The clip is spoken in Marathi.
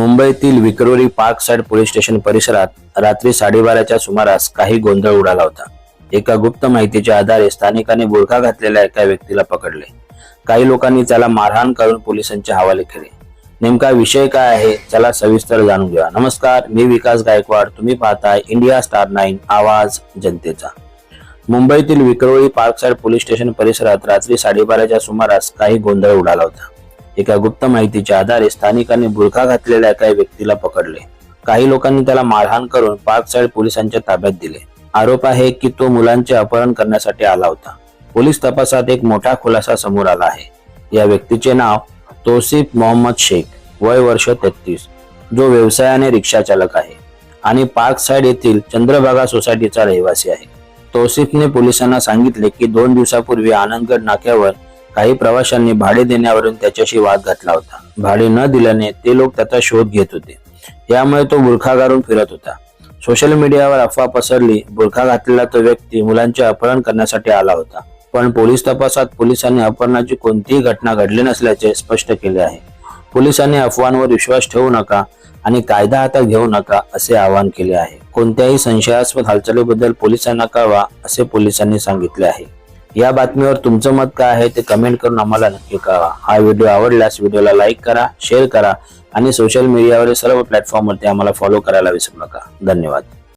मुंबईतील Vikhroli park site police station परिसरात रात्री साडेबाराच्या सुमारास काही गोंधळ उडाला होता. एका गुप्त माहितीच्या आधारे स्थानिकांनी बुरखा घातलेल्या एका व्यक्तीला पकडले. काही लोकांनी त्याला मारहाण करून पोलिसांच्या हवाले केले. नेमका विषय काय आहे? त्याला सविस्तर जाणून घ्या नमस्कार मी विकास गायकवाड. तुम्ही पाहताय इंडिया स्टार नाईन आवाज जनतेचा. मुंबईतील Vikhroli park site police station परिसरात रात्री साडेबाराच्या सुमारास काही गोंधळ उडाला होता. एका गुप्त माहितीच्या आधारे स्थानिकांनी बुरखा घातलेल्या एका व्यक्तीला पकडले. काही लोकांनी त्याला मारहाण करून पार्क साइड पोलिसांच्या ताब्यात दिले. आरोप आहे की तो मुलांचे अपहरण करण्यासाठी आला होता. पोलीस तपासात एक मोठा खुलासा समोर आला आहे. या व्यक्तीचे नाव तोसिफ मोहम्मद शेख वय वर्ष तेहतीस जो व्यवसायाने रिक्षा चालक आहे आणि पार्क साइड येथील चंद्रभागा सोसायटीचा रहिवासी आहे. तोसिफने पोलिसांना सांगितले की दोन दिवसापूर्वी आनंदगड नाक्यावर काही प्रवाशांनी भाडे देण्यावरून त्याच्याशी वाद घातला होता. भाडे न दिल्याने ते लोक त्याचा शोध घेत होते. यामुळे तो बुरखा घालून फिरत होता. सोशल मीडियावर अफवा पसरली बुरखा घातलेला तो व्यक्ती मुलांचे अपहरण करण्यासाठी आला होता. पण पोलीस तपासात पोलिसांनी अपहरणाची कोणतीही घटना घडली नसल्याचे स्पष्ट केले आहे. पोलिसांनी अफवांवर विश्वास ठेवू नका आणि कायदा हातात घेऊ नका असे आवाहन केले आहे. कोणत्याही संशयास्पद हालचालीबद्दल पोलिसांना कळवा असे पोलिसांनी सांगितले आहे. या बातमीवर तुमचं मत काय आहे ते कमेंट करून आम्हाला नक्की कळवा. हा व्हिडिओ आवडल्यास व्हिडिओला लाईक करा शेअर करा आणि सोशल मीडियावरील सर्व प्लॅटफॉर्मवरती आम्हाला फॉलो करायला विसरू नका. धन्यवाद.